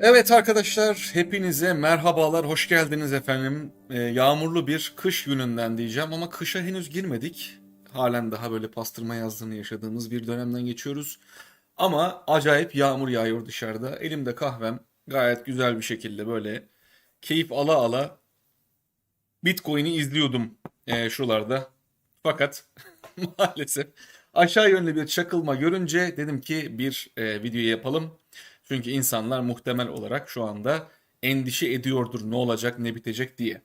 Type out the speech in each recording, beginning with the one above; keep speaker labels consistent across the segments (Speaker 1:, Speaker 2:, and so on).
Speaker 1: Evet arkadaşlar, hepinize merhabalar, hoş geldiniz efendim. Ee, yağmurlu bir kış gününden diyeceğim ama kışa henüz girmedik. Halen daha böyle pastırma yazdığını yaşadığımız bir dönemden geçiyoruz. Ama acayip yağmur yağıyor dışarıda. Elimde kahvem gayet güzel bir şekilde böyle keyif ala ala Bitcoin'i izliyordum e, şuralarda. Fakat maalesef aşağı yönlü bir çakılma görünce dedim ki bir e, video yapalım. Çünkü insanlar muhtemel olarak şu anda endişe ediyordur ne olacak ne bitecek diye.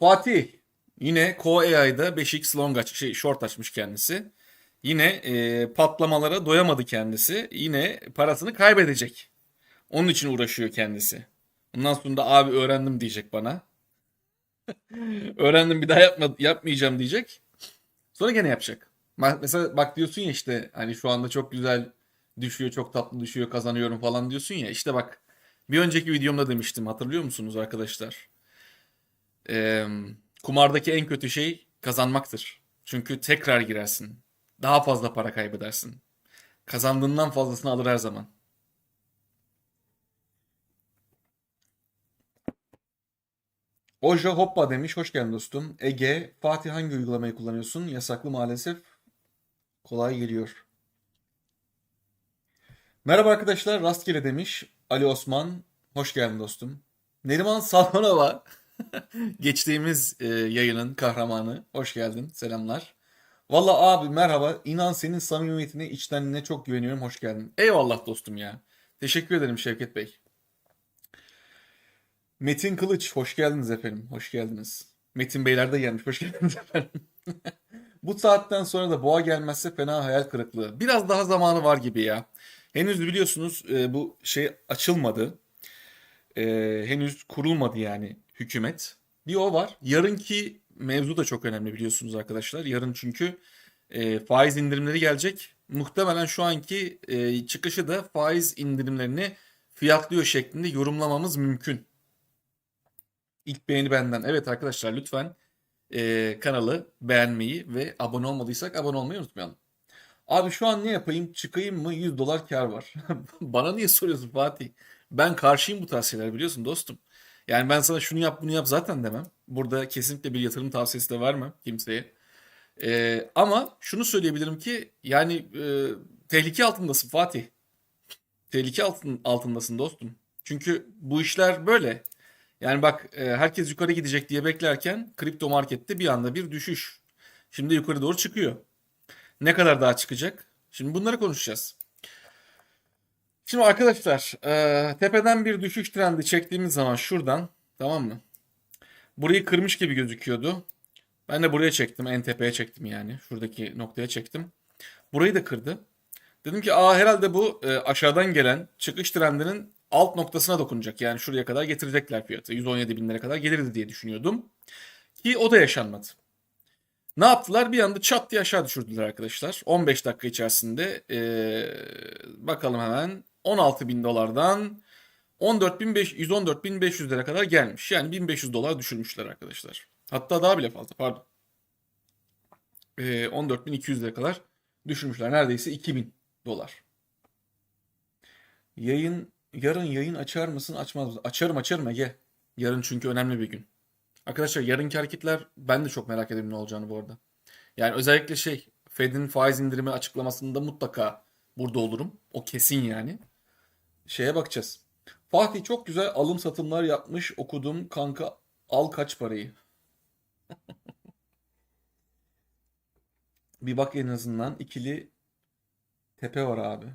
Speaker 1: Fatih yine CoAI'da 5x long aç, şey, short açmış kendisi. Yine e, patlamalara doyamadı kendisi. Yine parasını kaybedecek. Onun için uğraşıyor kendisi. Ondan sonra da abi öğrendim diyecek bana. öğrendim bir daha yapma, yapmayacağım diyecek. Sonra gene yapacak. Mesela bak diyorsun ya işte hani şu anda çok güzel düşüyor, çok tatlı düşüyor, kazanıyorum falan diyorsun ya. İşte bak bir önceki videomda demiştim hatırlıyor musunuz arkadaşlar? Ee, kumardaki en kötü şey kazanmaktır. Çünkü tekrar girersin. Daha fazla para kaybedersin. Kazandığından fazlasını alır her zaman. Ojo Hoppa demiş. Hoş geldin dostum. Ege, Fatih hangi uygulamayı kullanıyorsun? Yasaklı maalesef. Kolay geliyor. Merhaba arkadaşlar. Rastgele demiş. Ali Osman. Hoş geldin dostum. Neriman Salmanova. Geçtiğimiz e, yayının kahramanı. Hoş geldin. Selamlar. Valla abi merhaba. İnan senin samimiyetine, içtenliğine çok güveniyorum. Hoş geldin. Eyvallah dostum ya. Teşekkür ederim Şevket Bey. Metin Kılıç, hoş geldiniz efendim. Hoş geldiniz. Metin Beyler de gelmiş. Hoş geldiniz efendim. Bu saatten sonra da boğa gelmezse fena hayal kırıklığı. Biraz daha zamanı var gibi ya. Henüz biliyorsunuz e, bu şey açılmadı. E, henüz kurulmadı yani hükümet. Bir o var. Yarınki mevzu da çok önemli biliyorsunuz arkadaşlar. Yarın çünkü e, faiz indirimleri gelecek. Muhtemelen şu anki e, çıkışı da faiz indirimlerini fiyatlıyor şeklinde yorumlamamız mümkün. İlk beğeni benden. Evet arkadaşlar lütfen e, kanalı beğenmeyi ve abone olmadıysak abone olmayı unutmayalım. Abi şu an ne yapayım? Çıkayım mı? 100 dolar kar var. Bana niye soruyorsun Fatih? Ben karşıyım bu tarz şeyler biliyorsun dostum. Yani ben sana şunu yap bunu yap zaten demem. Burada kesinlikle bir yatırım tavsiyesi de vermem kimseye. E, ama şunu söyleyebilirim ki yani e, tehlike altındasın Fatih. Tehlike altın, altındasın dostum. Çünkü bu işler böyle. Yani bak e, herkes yukarı gidecek diye beklerken kripto markette bir anda bir düşüş. Şimdi yukarı doğru çıkıyor. Ne kadar daha çıkacak? Şimdi bunları konuşacağız. Şimdi arkadaşlar e, tepeden bir düşüş trendi çektiğimiz zaman şuradan tamam mı? Burayı kırmış gibi gözüküyordu. Ben de buraya çektim. En tepeye çektim yani. Şuradaki noktaya çektim. Burayı da kırdı. Dedim ki aa herhalde bu e, aşağıdan gelen çıkış trendinin alt noktasına dokunacak. Yani şuraya kadar getirecekler fiyatı. 117 binlere kadar gelirdi diye düşünüyordum. Ki o da yaşanmadı. Ne yaptılar? Bir anda çat diye aşağı düşürdüler arkadaşlar. 15 dakika içerisinde ee, bakalım hemen 16 bin dolardan 14.500 114.500 kadar gelmiş. Yani 1500 dolar düşürmüşler arkadaşlar. Hatta daha bile fazla pardon. E, 14.200'lere kadar düşürmüşler. Neredeyse 2000 dolar. Yayın yarın yayın açar mısın açmaz mısın? Açarım açarım Ege. Yarın çünkü önemli bir gün. Arkadaşlar yarınki hareketler ben de çok merak ediyorum ne olacağını bu arada. Yani özellikle şey Fed'in faiz indirimi açıklamasında mutlaka burada olurum. O kesin yani. Şeye bakacağız. Fatih çok güzel alım satımlar yapmış okudum kanka al kaç parayı. Bir bak en azından ikili tepe var abi.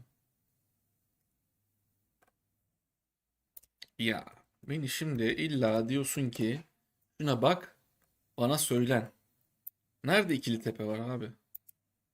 Speaker 1: Ya beni şimdi illa diyorsun ki şuna bak bana söylen. Nerede ikili tepe var abi?